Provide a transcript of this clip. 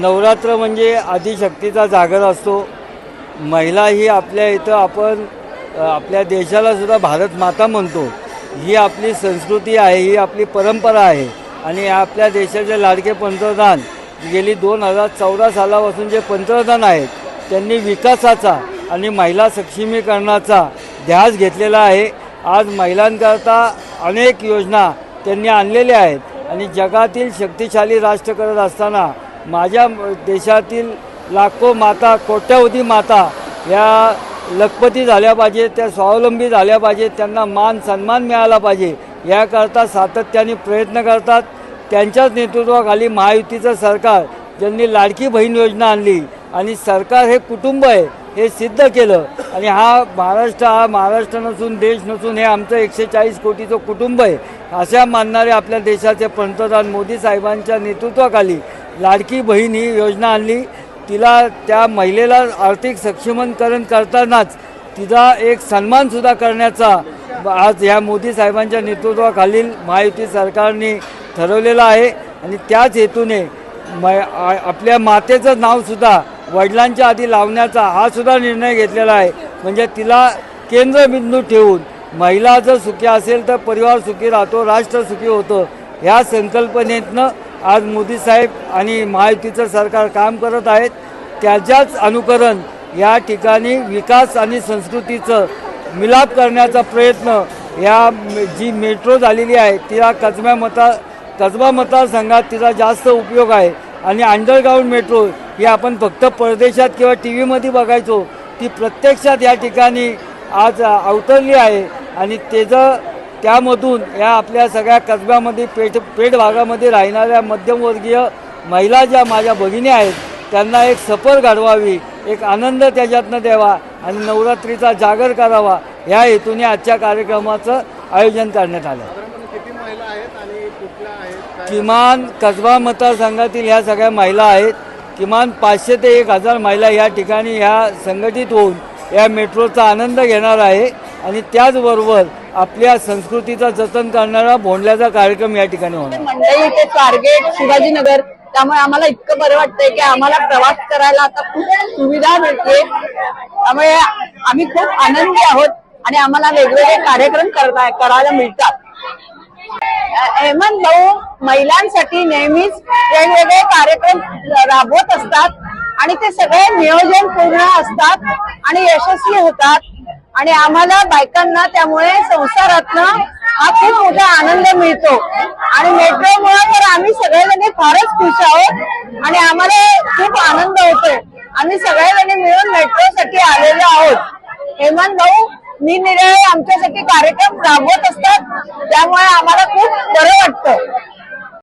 नवरात्र म्हणजे आदिशक्तीचा जागर असतो. महिला ही आपल्या इथं आपण आपल्या देशाला सुद्धा भारत माता म्हणतो. ही आपली संस्कृती आहे ही आपली परंपरा आहे. आणि आपल्या देशाचे लाडके पंतप्रधान गेली दोन हजार चौदा सालापासून जे पंतप्रधान आहेत त्यांनी विकासाचा आणि महिला सक्षमीकरणाचा ध्यास घेतलेला आहे. आज महिलांकरता अनेक योजना त्यांनी आणलेल्या आहेत. आणि जगातील शक्तिशाली राष्ट्र करत असताना माझ्या म- देशातील लाखो माता कोट्यावधी माता या लखपती झाल्या पाहिजे त्या स्वावलंबी झाल्या पाहिजेत त्यांना मान सन्मान मिळाला पाहिजे याकरता सातत्याने प्रयत्न करतात. त्यांच्याच नेतृत्वाखाली महायुतीचं सरकार ज्यांनी लाडकी बहीण योजना आणली आणि सरकार हे कुटुंब आहे हे सिद्ध केलं. आणि हा महाराष्ट्र हा महाराष्ट्र नसून देश नसून हे आमचं एकशे चाळीस कोटीचं कुटुंब आहे अशा मानणारे आपल्या देशाचे पंतप्रधान मोदी साहेबांच्या नेतृत्वाखाली लाडकी बहीण ही योजना आणली. तिला त्या महिलेला आर्थिक सक्षमीकरण करतानाच तिचा एक सन्मानसुद्धा करण्याचा आज ह्या मोदी साहेबांच्या नेतृत्वाखालील महायुती सरकारने ठरवलेलं आहे. आणि त्याच हेतूने म आपल्या मातेचं नावसुद्धा वडिलांच्या आधी लावण्याचा हा सुद्धा निर्णय घेतलेला आहे. म्हणजे तिला केंद्रबिंदू ठेवून महिला जर सुखी असेल तर परिवार सुखी राहतो राष्ट्र सुखी होतं ह्या संकल्पनेतनं आज मोदी साहेब आणि महायुतीचं सरकार काम करत आहेत त्याच्याच अनुकरण या ठिकाणी विकास आणि संस्कृतीचं मिलाप करण्याचा प्रयत्न या जी मेट्रो झालेली आहे तिला कचम्या मता कसबा मतदारसंघात तिचा जास्त उपयोग आहे. आणि अंडरग्राऊंड मेट्रो ही आपण फक्त परदेशात किंवा टी व्हीमध्ये बघायचो ती प्रत्यक्षात या ठिकाणी आज अवतरली आहे. आणि त्याचं त्यामधून या आपल्या सगळ्या कसब्यामध्ये पेठ पेठ भागामध्ये राहणाऱ्या मध्यमवर्गीय महिला ज्या माझ्या भगिनी आहेत त्यांना एक सफर घडवावी एक आनंद त्याच्यातनं द्यावा आणि नवरात्रीचा जागर करावा या हेतूने आजच्या कार्यक्रमाचं आयोजन करण्यात आलं. किमान कसबा मतदारसंघातील ह्या सगळ्या महिला आहेत किमान पाचशे ते एक हजार महिला या ठिकाणी ह्या संघटित होऊन या मेट्रोचा आनंद घेणार आहे आणि त्याचबरोबर आपल्या संस्कृतीचं जतन करणारा भोंडल्याचा कार्यक्रम या ठिकाणी होणार. मंडई ते स्वारगेट शिवाजीनगर त्यामुळे आम्हाला इतकं बरं वाटतंय की आम्हाला प्रवास करायला आता खूप सुविधा मिळते. त्यामुळे आम्ही खूप आनंदी आहोत आणि आम्हाला वेगवेगळे कार्यक्रम करता करायला मिळतात. अ- हेमंत भाऊ महिलांसाठी नेहमीच वेगवेगळे कार्यक्रम राबवत असतात आणि ते सगळे नियोजन पूर्ण असतात आणि यशस्वी होतात. आणि आम्हाला बायकांना त्यामुळे संसारातनं हा खूप मोठा आनंद मिळतो. आणि मेट्रोमुळे तर आम्ही सगळेजणी फारच खुश आहोत आणि आम्हाला खूप आनंद होतोय. आम्ही सगळेजणी मिळून मेट्रोसाठी आलेलो आहोत. हेमंत भाऊ निरनिराळे आमच्यासाठी कार्यक्रम राबवत असतात त्यामुळे आम्हाला खूप बरं वाटतं.